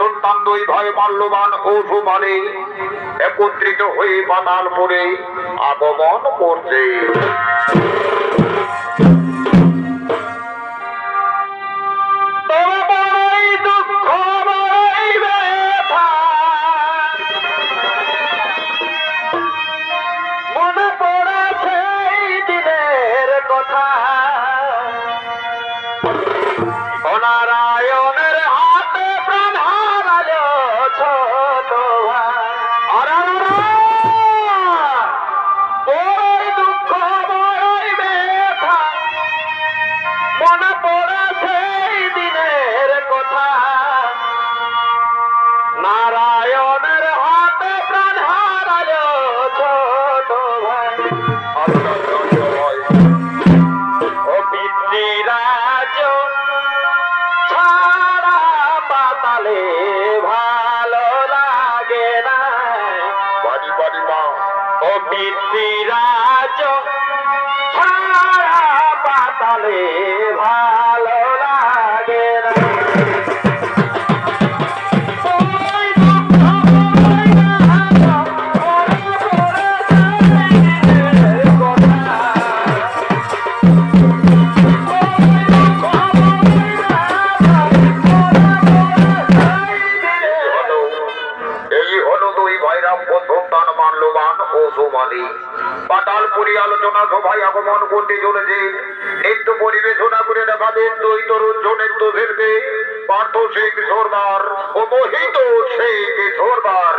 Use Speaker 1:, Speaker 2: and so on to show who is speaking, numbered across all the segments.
Speaker 1: সন্তান দুই মাল্যবান কৌশু বলে একত্রিত হয়ে পাতাল পরে আগমন করছে। डाले সবাই আগমন করতে চলেছে। নৃত্য পরিবেশনা করে দেখাবেন দুই তরুণ নৃত্য ফেলবে পার্থ শেখ সরদার ও মোহিত শেখ সরদার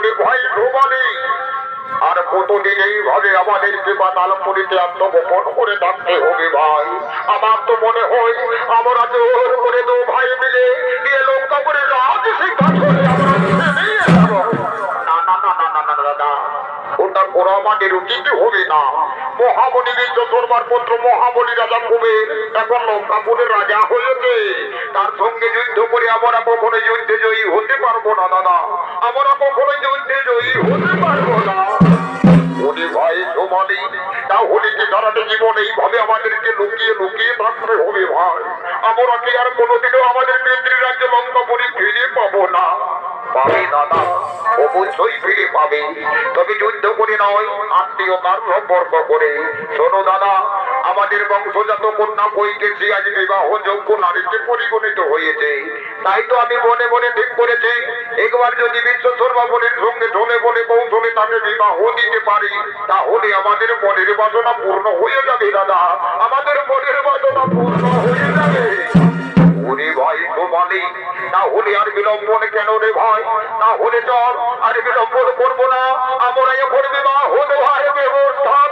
Speaker 2: ওরে ভাই ধোমালি আর কতদিন এইভাবে আমাদেরকে বাতালপুরিতে আত্মগোপন করে থাকতে হবে ভাই? আমার তো মনে হয় আমরা জোর করে দু ভাই মিলে গিয়ে লোক কাপড়ে রাজ শিক্ষা করে ওটা করা আমাদের উচিত হবে না। মহাবলী ধর্মার পুত্র মহাবলী রাজা কুবের এখন লঙ্কাপুরের রাজা হয়েছে। তার সঙ্গে যুদ্ধ করে আমরা কখনো যুদ্ধে জয়ী হতে পারব না, দাদা। আমরা কখনো যুদ্ধে জয়ী হতে পারব না। আমাদেরকে লুকিয়ে লুকিয়ে হবে ভাই? আমরা কি আর কোনোদিনও আমাদের পিতৃরাজ্য লঙ্কাপুরি ফিরে পাবো না? পাবে দাদা অবশ্যই ফিরে পাবে। তবে যুদ্ধ করে নয়, আত্মীয় আত্মীয়তার সম্পর্ক করে। শোনো দাদা, আমাদের বংশজাত কন্যা কৈকেশী আজ বিবাহ যোগ্য নারীতে পরিগণিত হয়েছে। তাই তো আমি মনে মনে ঠিক করেছি, একবার যদি বিশ্ব সর্বাবলীর সঙ্গে ঢলে বলে কৌশলে তাকে বিবাহ দিতে পারি, তাহলে আমাদের মনের বাসনা পূর্ণ হয়ে যাবে দাদা। আমাদের মনের বাসনা পূর্ণ হয়ে যাবে। ওরে ভাই প্রভু না আর কেন রে ভয় না চল, আর করব না। আমরা এখন বিবাহ হলো, আর ব্যবস্থা